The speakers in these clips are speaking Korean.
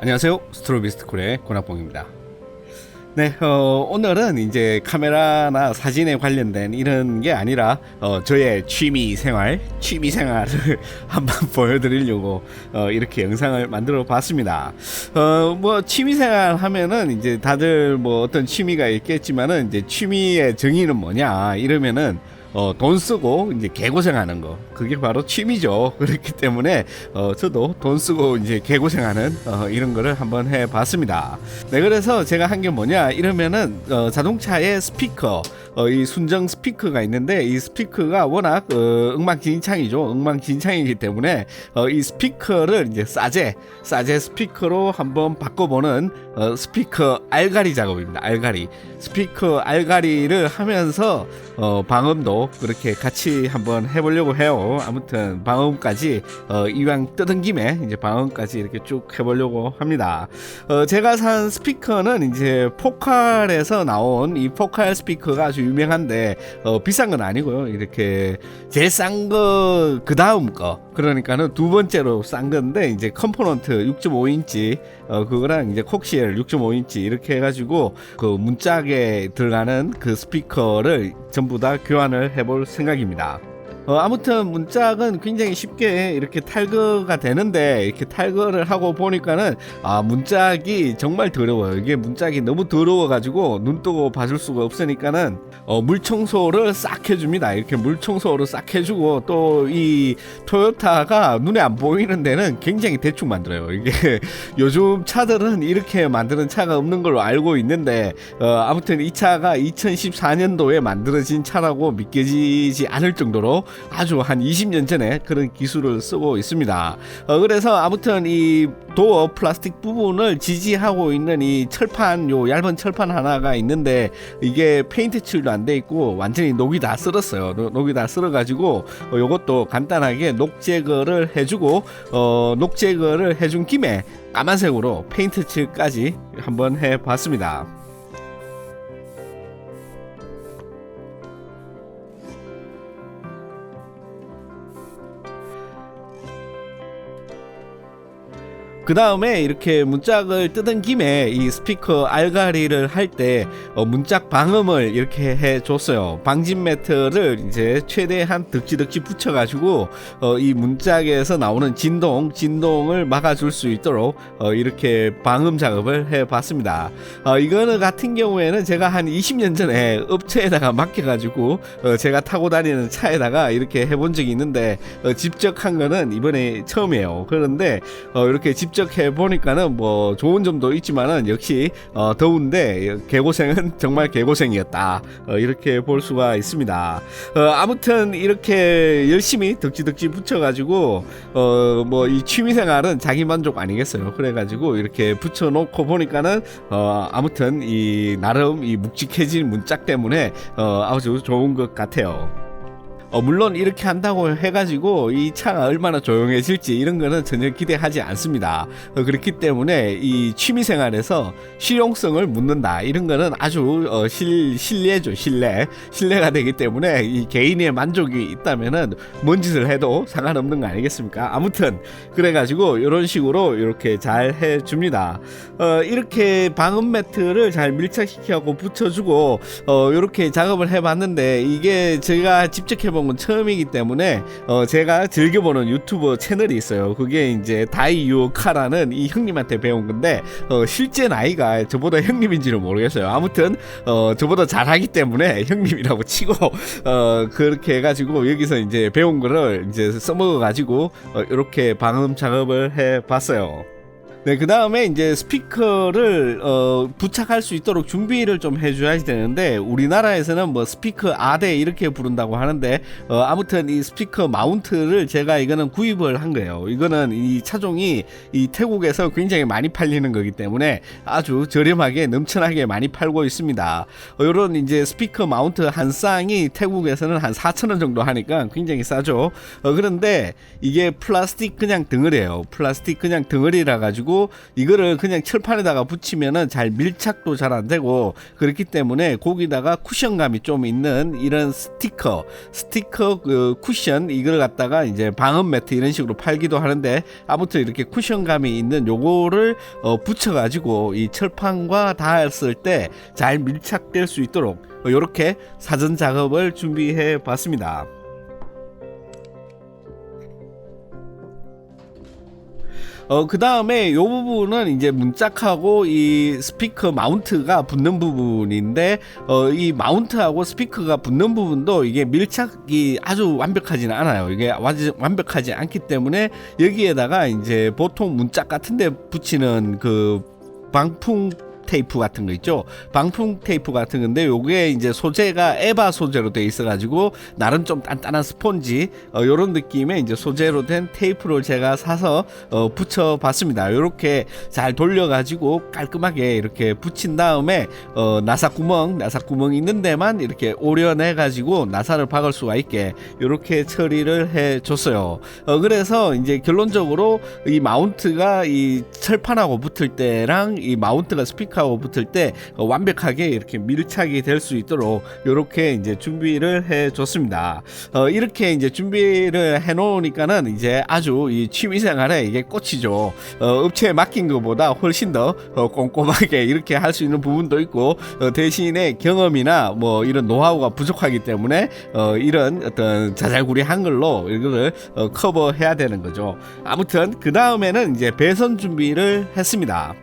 안녕하세요. 스트로비스트콜의 권학봉입니다. 네, 어, 오늘은 이제 카메라나 사진에 관련된 이런 게 아니라 어, 저의 취미 생활, 취미 생활을 한번 보여드리려고 어, 이렇게 영상을 만들어 봤습니다. 어, 뭐 취미 생활 하면은 이제 다들 뭐 어떤 취미가 있겠지만은 이제 취미의 정의는 뭐냐 이러면은 어, 돈 쓰고 이제 개고생하는 거 그게 바로 취미죠. 그렇기 때문에 어, 저도 돈 쓰고 이제 개고생하는 어, 이런 거를 한번 해봤습니다. 네, 그래서 제가 한 게 뭐냐 이러면은 어, 자동차의 스피커 어, 이 순정 스피커가 있는데 이 스피커가 워낙 어, 엉망진창이죠. 엉망진창이기 때문에 어, 이 스피커를 이제 싸제 싸제 스피커로 한번 바꿔보는 어, 스피커 알가리 작업입니다. 알가리 스피커 알가리를 하면서 어, 방음도 그렇게 같이 한번 해보려고 해요. 아무튼 방음까지 어, 이왕 뜯은 김에 이제 방음까지 이렇게 쭉 해보려고 합니다. 어, 제가 산 스피커는 이제 포칼에서 나온 이 포칼 스피커가 아주 유명한데 어, 비싼 건 아니고요. 이렇게 제일 싼 거 그 다음 거 그러니까는 두 번째로 싼 건데 이제 컴포넌트 6.5인치 어, 그거랑 이제 콕시엘 6.5인치 이렇게 해가지고 그 문짝에 들어가는 그 스피커를 전부 다 교환을 해볼 생각입니다. 어, 아무튼 문짝은 굉장히 쉽게 이렇게 탈거가 되는데 이렇게 탈거를 하고 보니까는 아 문짝이 정말 더러워요. 이게 문짝이 너무 더러워가지고 눈 뜨고 봐줄 수가 없으니까는 어, 물 청소를 싹 해줍니다. 이렇게 물 청소를 싹 해주고 또 이 토요타가 눈에 안 보이는 데는 굉장히 대충 만들어요. 이게 요즘 차들은 이렇게 만드는 차가 없는 걸로 알고 있는데 어, 아무튼 이 차가 2014년도에 만들어진 차라고 믿겨지지 않을 정도로 아주 한 20년 전에 그런 기술을 쓰고 있습니다. 어, 그래서 아무튼 이 도어 플라스틱 부분을 지지하고 있는 이 철판 요 얇은 철판 하나가 있는데 이게 페인트 칠도 안 돼 있고 완전히 녹이 다 쓸었어요. 녹- 녹이 다 쓸어 가지고 어, 요것도 간단하게 녹 제거를 해주고 어, 녹 제거를 해준 김에 까만색으로 페인트 칠까지 한번 해봤습니다. 그 다음에 이렇게 문짝을 뜯은 김에 이 스피커 알가리를 할때 어, 문짝 방음을 이렇게 해줬어요. 방진 매트를 이제 최대한 득지득지 붙여가지고 어, 이 문짝에서 나오는 진동, 진동을 막아줄 수 있도록 어, 이렇게 방음 작업을 해봤습니다. 어, 이거는 같은 경우에는 제가 한 20년 전에 업체에다가 맡겨가지고 어, 제가 타고 다니는 차에다가 이렇게 해본 적이 있는데 어, 직접 한 거는 이번에 처음이에요. 그런데 어, 이렇게 직접 해 보니까는 뭐 좋은 점도 있지만은 역시 어, 더운데 개고생은 정말 개고생이었다. 어, 이렇게 볼 수가 있습니다. 어, 아무튼 이렇게 열심히 덕지덕지 붙여가지고 어, 뭐 이 취미생활은 자기 만족 아니겠어요. 그래가지고 이렇게 붙여놓고 보니까는 어, 아무튼 이 나름 이 묵직해진 문짝 때문에 어, 아주 좋은 것 같아요. 어, 물론 이렇게 한다고 해가지고 이 차가 얼마나 조용해질지 이런 거는 전혀 기대하지 않습니다. 어, 그렇기 때문에 이 취미 생활에서 실용성을 묻는다 이런 거는 아주 어, 실, 신뢰죠 신뢰 신뢰가 되기 때문에 이 개인의 만족이 있다면은 뭔 짓을 해도 상관없는 거 아니겠습니까? 아무튼 그래가지고 이런 식으로 이렇게 잘 해줍니다. 어, 이렇게 방음 매트를 잘 밀착시켜고 붙여주고 어, 이렇게 작업을 해봤는데 이게 제가 직접 해본 건 처음이기 때문에 어, 제가 즐겨보는 유튜버 채널이 있어요. 그게 이제 다이유카라는 이 형님한테 배운 건데 어, 실제 나이가 저보다 형님인지는 모르겠어요. 아무튼 어, 저보다 잘하기 때문에 형님이라고 치고 어, 그렇게 해가지고 여기서 이제 배운 거를 이제 써먹어가지고 어, 이렇게 방음 작업을 해봤어요. 네, 그 다음에 이제 스피커를 어, 부착할 수 있도록 준비를 좀 해줘야 되는데 우리나라에서는 뭐 스피커 아대 이렇게 부른다고 하는데 어, 아무튼 이 스피커 마운트를 제가 이거는 구입을 한 거예요. 이거는 이 차종이 이 태국에서 굉장히 많이 팔리는 거기 때문에 아주 저렴하게 넘쳐나게 많이 팔고 있습니다. 어, 이런 이제 스피커 마운트 한 쌍이 태국에서는 한 4천 원 정도 하니까 굉장히 싸죠. 어, 그런데 이게 플라스틱 그냥 덩어리예요. 플라스틱 그냥 덩어리라 가지고 이거를 그냥 철판에다가 붙이면은 잘 밀착도 잘 안 되고 그렇기 때문에 거기다가 쿠션감이 좀 있는 이런 스티커 스티커 그 쿠션 이걸 갖다가 이제 방음 매트 이런 식으로 팔기도 하는데 아무튼 이렇게 쿠션감이 있는 요거를 어, 붙여가지고 이 철판과 닿았을 때 잘 밀착될 수 있도록 이렇게 사전 작업을 준비해 봤습니다. 어, 그 다음에 요 부분은 이제 문짝하고 이 스피커 마운트가 붙는 부분인데, 어, 이 마운트하고 스피커가 붙는 부분도 이게 밀착이 아주 완벽하지는 않아요. 이게 완벽하지 않기 때문에 여기에다가 이제 보통 문짝 같은 데 붙이는 그 방풍 테이프 같은 거 있죠. 방풍 테이프 같은 건데 요게 이제 소재가 에바 소재로 돼 있어 가지고 나름 좀 단단한 스폰지 어, 요런 느낌의 이제 소재로 된 테이프를 제가 사서 어, 붙여 봤습니다. 요렇게 잘 돌려 가지고 깔끔하게 이렇게 붙인 다음에 어, 나사 구멍 나사 구멍 있는 데만 이렇게 오려내 가지고 나사를 박을 수가 있게 요렇게 처리를 해 줬어요. 어, 그래서 이제 결론적으로 이 마운트가 이 철판하고 붙을 때랑 이 마운트가 스피커 하고 붙을 때 어, 완벽하게 이렇게 밀착이 될 수 있도록 이렇게 이제 준비를 해 줬습니다. 어, 이렇게 이제 준비를 해 놓으니까는 이제 아주 이 취미 생활에 이게 꽂히죠. 어, 업체에 맡긴 것보다 훨씬 더 어, 꼼꼼하게 이렇게 할 수 있는 부분도 있고 어, 대신에 경험이나 뭐 이런 노하우가 부족하기 때문에 어, 이런 어떤 자잘구리 한글로 이거를 어, 커버해야 되는 거죠. 아무튼 그 다음에는 이제 배선 준비를 했습니다.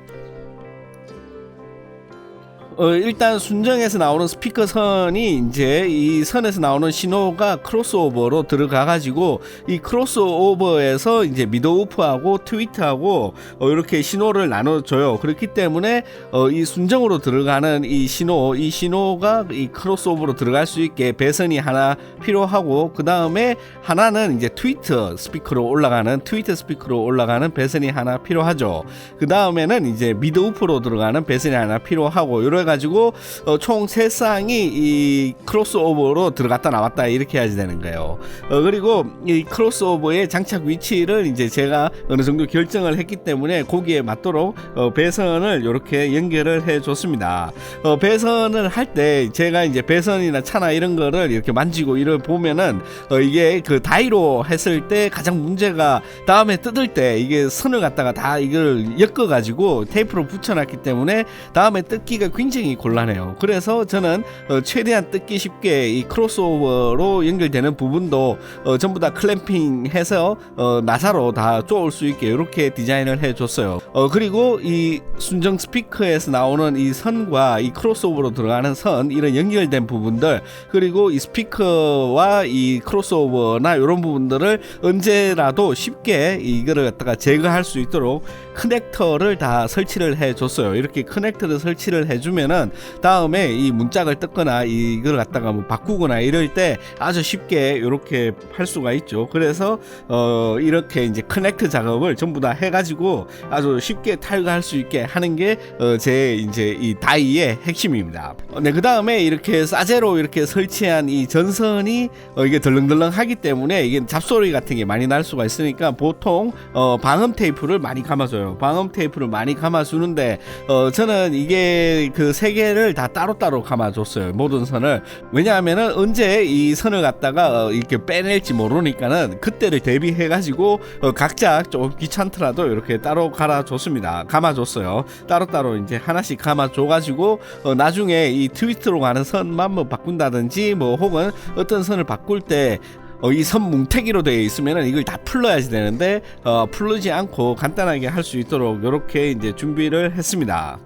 어, 일단 순정에서 나오는 스피커 선이 이제 이 선에서 나오는 신호가 크로스오버로 들어가 가지고 이 크로스오버에서 이제 미드오프하고 트위트하고 어, 이렇게 신호를 나눠줘요. 그렇기 때문에 어, 이 순정으로 들어가는 이 신호, 이 신호가 이 크로스오버로 들어갈 수 있게 배선이 하나 필요하고 그 다음에 하나는 이제 트위터 스피커로 올라가는 트위터 스피커로 올라가는 배선이 하나 필요하죠. 그 다음에는 이제 미드오프로 들어가는 배선이 하나 필요하고 이래 가지고 어, 총세 쌍이 이 크로스오버로 들어갔다 나왔다 이렇게 해야지 되는 거예요. 어, 그리고 이 크로스오버의 장착 위치를 이제 제가 어느 정도 결정을 했기 때문에 거기에 맞도록 어, 배선을 이렇게 연결을 해 줬습니다. 어, 배선을 할 때 제가 이제 배선이나 차나 이런 거를 이렇게 만지고 이걸 보면은 어, 이게 그 다이로 했을 때 가장 문제가 다음에 뜯을 때 이게 선을 갖다가 다 이걸 엮어 가지고 테이프로 붙여놨기 때문에 다음에 뜯기가 굉장히 곤란해요. 그래서 저는 어, 최대한 뜯기 쉽게 이 크로스오버로 연결되는 부분도 어, 전부 다 클램핑해서 어, 나사로 다 쪼을 수 있게 이렇게 디자인을 해줬어요. 어, 그리고 이 순정 스피커에서 나오는 이 선과 이 크로스오버로 들어가는 선 이런 연결된 부분들 그리고 이 스피커와 이 크로스오버나 이런 부분들을 언제라도 쉽게 이거를 갖다가 제거할 수 있도록 커넥터를 다 설치를 해줬어요. 이렇게 커넥터를 설치를 해주 면은 다음에 이 문짝을 뜯거나 이걸 갖다가 뭐 바꾸거나 이럴 때 아주 쉽게 이렇게 할 수가 있죠. 그래서 어 이렇게 이제 커넥트 작업을 전부 다 해가지고 아주 쉽게 탈거할 수 있게 하는 게 제 이제 이 다이의 핵심입니다. 어, 네, 그 다음에 이렇게 싸제로 이렇게 설치한 이 전선이 어, 이게 덜렁덜렁하기 때문에 이게 잡소리 같은 게 많이 날 수가 있으니까 보통 어, 방음 테이프를 많이 감아줘요. 방음 테이프를 많이 감아주는데 어, 저는 이게 그세 개를 다 따로따로 감아줬어요. 모든 선을 왜냐하면은 언제 이 선을 갖다가 어, 이렇게 빼낼지 모르니까는 그때를 대비해가지고 어, 각자 좀 귀찮더라도 이렇게 따로 갈아줬습니다. 감아줬어요. 따로따로 이제 하나씩 감아줘가지고 어, 나중에 이 트위트로 가는 선만 뭐 바꾼다든지 뭐 혹은 어떤 선을 바꿀 때 어, 이선 뭉태기로 되어 있으면 이걸 다 풀러야지 되는데 어, 풀르지 않고 간단하게 할 수 있도록 이렇게 이제 준비를 했습니다.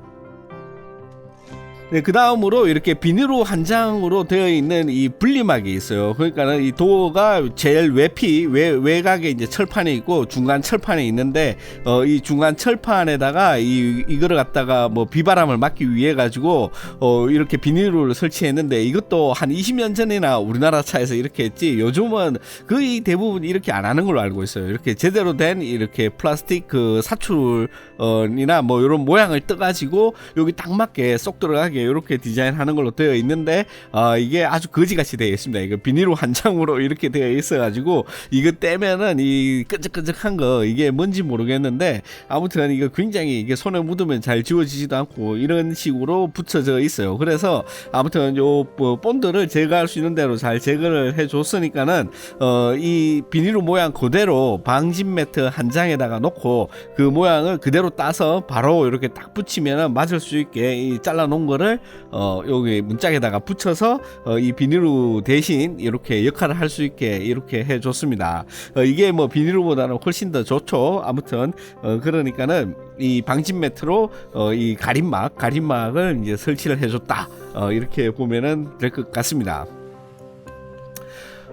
네, 그 다음으로 이렇게 비닐로 한 장으로 되어 있는 이 분리막이 있어요. 그러니까는 이 도어가 제일 외피, 외, 외곽에 이제 철판이 있고 중간 철판이 있는데, 어, 이 중간 철판에다가 이, 이거를 갖다가 뭐 비바람을 막기 위해 가지고, 어, 이렇게 비닐을 설치했는데 이것도 한 20년 전이나 우리나라 차에서 이렇게 했지, 요즘은 거의 대부분 이렇게 안 하는 걸로 알고 있어요. 이렇게 제대로 된 이렇게 플라스틱 그 사출이나 뭐 이런 모양을 떠가지고 여기 딱 맞게 쏙 들어가게 꼼꼼하게 이렇게 디자인하는 걸로 되어 있는데 어, 이게 아주 거지같이 되어 있습니다. 이거 비닐로 한 장으로 이렇게 되어 있어가지고 이거 떼면은 이 끈적끈적한 거 이게 뭔지 모르겠는데 아무튼 이거 굉장히 이게 손에 묻으면 잘 지워지지도 않고 이런 식으로 붙여져 있어요. 그래서 아무튼 요 뭐, 본드를 제거할 수 있는 대로 잘 제거를 해줬으니까는 어, 이 비닐 모양 그대로 방진 매트 한 장에다가 놓고 그 모양을 그대로 따서 바로 이렇게 딱 붙이면은 맞을 수 있게 이 잘라 놓은 거를 어, 여기 문짝에다가 붙여서 어, 이 비닐로 대신 이렇게 역할을 할 수 있게 이렇게 해줬습니다. 어, 이게 뭐 비닐보다는 훨씬 더 좋죠. 아무튼 어, 그러니까는 이 방진 매트로 어, 이 가림막 가림막을 이제 설치를 해줬다. 어, 이렇게 보면은 될 것 같습니다.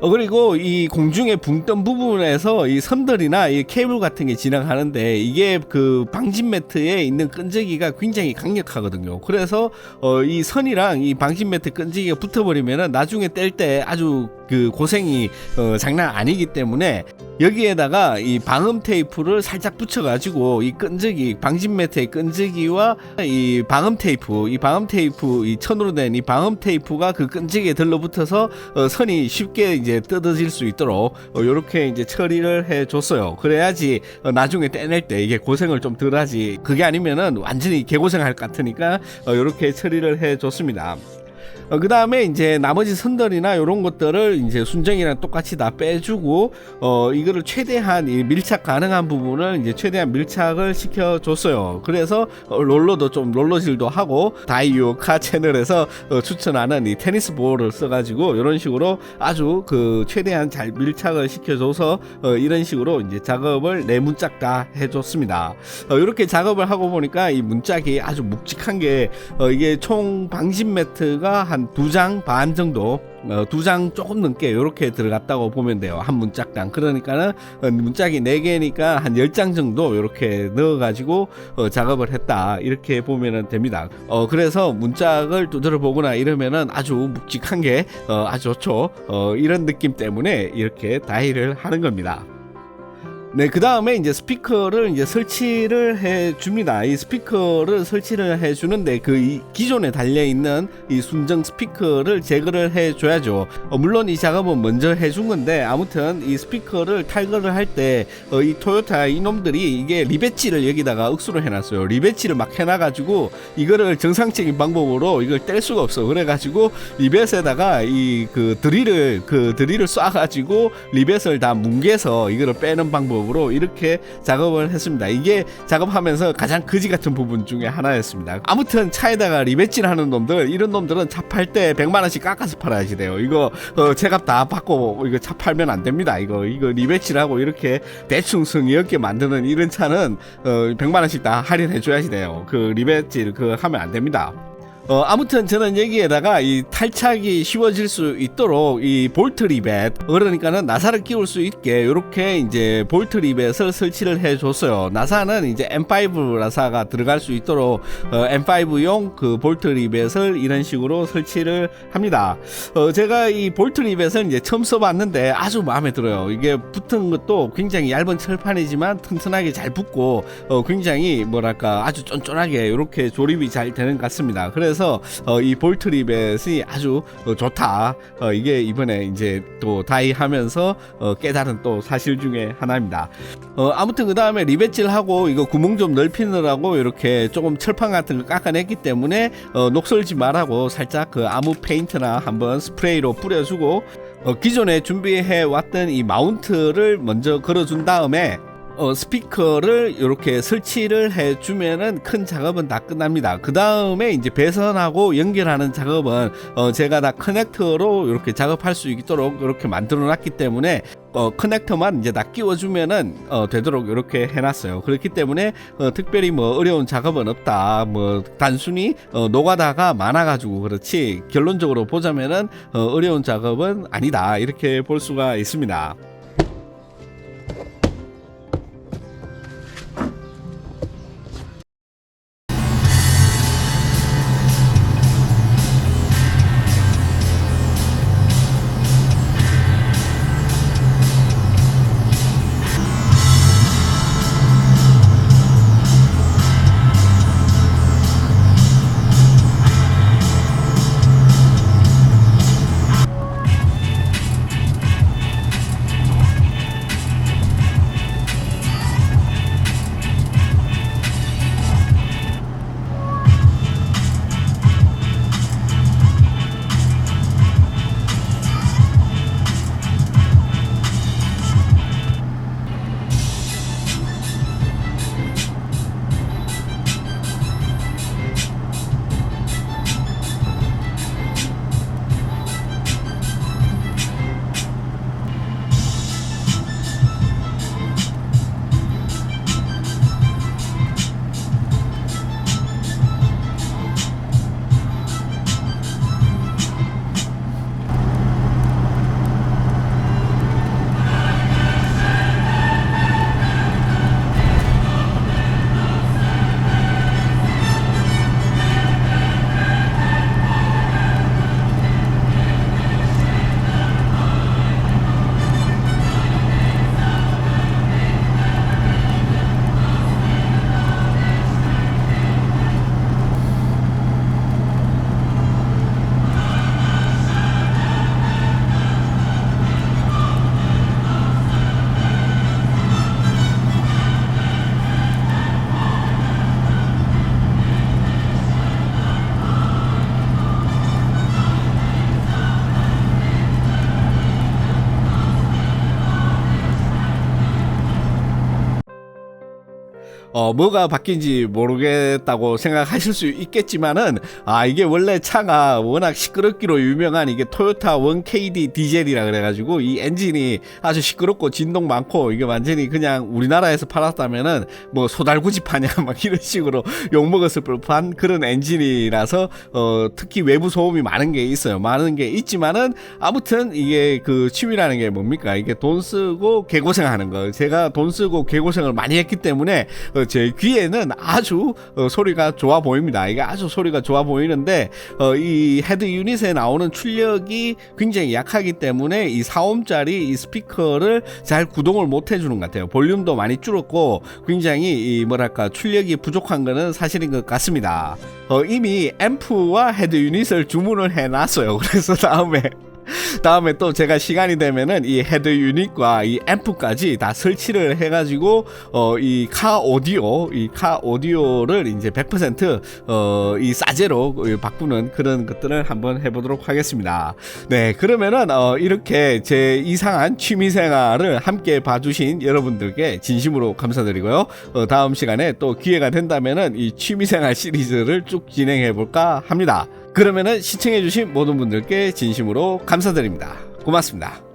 어, 그리고 이 공중에 붕뜬 부분에서 이 선들이나 이 케이블 같은 게 지나가는데 이게 그 방진 매트에 있는 끈적이가 굉장히 강력하거든요. 그래서 어, 이 선이랑 이 방진 매트 끈적이가 붙어버리면은 나중에 뗄 때 아주 그 고생이 어, 장난 아니기 때문에 여기에다가 이 방음 테이프를 살짝 붙여가지고 이 끈적이 방진 매트의 끈적이와 이 방음 테이프 이 방음 테이프 이 천으로 된 이 방음 테이프가 그 끈적이에 들러붙어서 어, 선이 쉽게 이제 뜯어질 수 있도록 어, 이렇게 이제 처리를 해줬어요. 그래야지 어, 나중에 떼낼 때 이게 고생을 좀 덜하지. 그게 아니면은 완전히 개고생할 것 같으니까 어, 이렇게 처리를 해줬습니다. 어, 그 다음에 이제 나머지 선들이나 이런 것들을 이제 순정이랑 똑같이 다 빼주고 어 이거를 최대한 이 밀착 가능한 부분을 이제 최대한 밀착을 시켜줬어요. 그래서 어, 롤러도 좀 롤러질도 하고 다이오카 채널에서 어, 추천하는 이 테니스 볼을 써가지고 이런 식으로 아주 그 최대한 잘 밀착을 시켜줘서 어, 이런 식으로 이제 작업을 네 문짝 다 해줬습니다. 어, 이렇게 작업을 하고 보니까 이 문짝이 아주 묵직한 게 어, 이게 총 방진 매트가 한 두 장 반 정도 어, 두장 조금 넘게 이렇게 들어갔다고 보면 돼요. 한 문짝당. 그러니까는 어, 문짝이 네 개니까 한 열 장 정도 이렇게 넣어가지고 어, 작업을 했다. 이렇게 보면 됩니다. 어, 그래서 문짝을 두드려 보거나 이러면은 아주 묵직한 게 어, 아주 좋죠. 어, 이런 느낌 때문에 이렇게 다이를 하는 겁니다. 네, 그 다음에 이제 스피커를 이제 설치를 해 줍니다. 이 스피커를 설치를 해 주는데 그이 기존에 달려 있는 이 순정 스피커를 제거를 해 줘야죠. 어, 물론 이 작업은 먼저 해 준 건데 아무튼 이 스피커를 탈거를 할때 어, 이 토요타 이놈들이 이게 리베치를 여기다가 억수로 해놨어요. 리베치를 막 해놔가지고 이거를 정상적인 방법으로 이걸 뗄 수가 없어. 그래가지고 리벳에다가 이 그 드릴을 그 드릴을 쏴가지고 리벳을 다 뭉개서 이거를 빼는 방법. 방법으로 이렇게 작업을 했습니다. 이게 작업하면서 가장 거지 같은 부분 중에 하나였습니다. 아무튼 차에다가 리베질 하는 놈들 이런 놈들은 차 팔 때 100만 원씩 깎아서 팔아야지 돼요. 이거 어, 제값 다 받고 이거 차 팔면 안 됩니다. 이거 이거 리베질하고 이렇게 대충 성의 없게 만드는 이런 차는 어, 100만 원씩 다 할인해 줘야지 돼요. 그 리베질 그 하면 안 됩니다. 어, 아무튼 저는 여기에다가 이 탈착이 쉬워질 수 있도록 이 볼트 리벳 그러니까는 나사를 끼울 수 있게 이렇게 이제 볼트 리벳을 설치를 해 줬어요. 나사는 이제 M5 나사가 들어갈 수 있도록 어, M5용 그 볼트 리벳을 이런 식으로 설치를 합니다. 어, 제가 이 볼트 리벳을 이제 처음 써봤는데 아주 마음에 들어요. 이게 붙은 것도 굉장히 얇은 철판이지만 튼튼하게 잘 붙고 어, 굉장히 뭐랄까 아주 쫀쫀하게 이렇게 조립이 잘 되는 것 같습니다. 그래서 그래서 어, 이 볼트 리벳이 아주 어, 좋다. 어, 이게 이번에 이제 또 다이 하면서 어, 깨달은 또 사실 중에 하나입니다. 어, 아무튼 그 다음에 리벳질하고 이거 구멍 좀 넓히느라고 이렇게 조금 철판 같은 거 깎아냈기 때문에 어, 녹슬지 말라고 살짝 그 아무 페인트나 한번 스프레이로 뿌려주고 어, 기존에 준비해 왔던 이 마운트를 먼저 걸어준 다음에 어, 스피커를 이렇게 설치를 해주면은 큰 작업은 다 끝납니다. 그 다음에 이제 배선하고 연결하는 작업은 어, 제가 다 커넥터로 이렇게 작업할 수 있도록 이렇게 만들어 놨기 때문에 어, 커넥터만 이제 다 끼워주면은 어, 되도록 이렇게 해놨어요. 그렇기 때문에 어, 특별히 뭐 어려운 작업은 없다. 뭐 단순히 어, 노가다가 많아가지고 그렇지 결론적으로 보자면은 어, 어려운 작업은 아니다. 이렇게 볼 수가 있습니다. 어, 뭐가 바뀐지 모르겠다고 생각하실 수 있겠지만은 아 이게 원래 차가 워낙 시끄럽기로 유명한 이게 토요타 1KD 디젤이라 그래가지고 이 엔진이 아주 시끄럽고 진동 많고 이게 완전히 그냥 우리나라에서 팔았다면은 뭐 소달구지 파냐? 막 이런 식으로 욕 먹었을 법한 그런 엔진이라서 어 특히 외부 소음이 많은 게 있어요. 많은 게 있지만은 아무튼 이게 그 취미라는 게 뭡니까? 이게 돈 쓰고 개고생하는 거. 제가 돈 쓰고 개고생을 많이 했기 때문에 어, 제 귀에는 아주 어, 소리가 좋아 보입니다. 이게 아주 소리가 좋아 보이는데 어, 이 헤드 유닛에 나오는 출력이 굉장히 약하기 때문에 이 4옴짜리 이 스피커를 잘 구동을 못 해주는 것 같아요. 볼륨도 많이 줄었고 굉장히 이 뭐랄까 출력이 부족한 거는 사실인 것 같습니다. 어, 이미 앰프와 헤드 유닛을 주문을 해놨어요. 그래서 다음에 다음에 또 제가 시간이 되면은 이 헤드 유닛과 이 앰프까지 다 설치를 해가지고 어 이 카 오디오 이 카 오디오를 이제 100%어이 싸제로 바꾸는 그런 것들을 한번 해보도록 하겠습니다. 네 그러면은 어 이렇게 제 이상한 취미생활을 함께 봐주신 여러분들께 진심으로 감사드리고요. 어 다음 시간에 또 기회가 된다면은 이 취미생활 시리즈를 쭉 진행해 볼까 합니다. 그러면은 시청해주신 모든 분들께 진심으로 감사드립니다. 고맙습니다.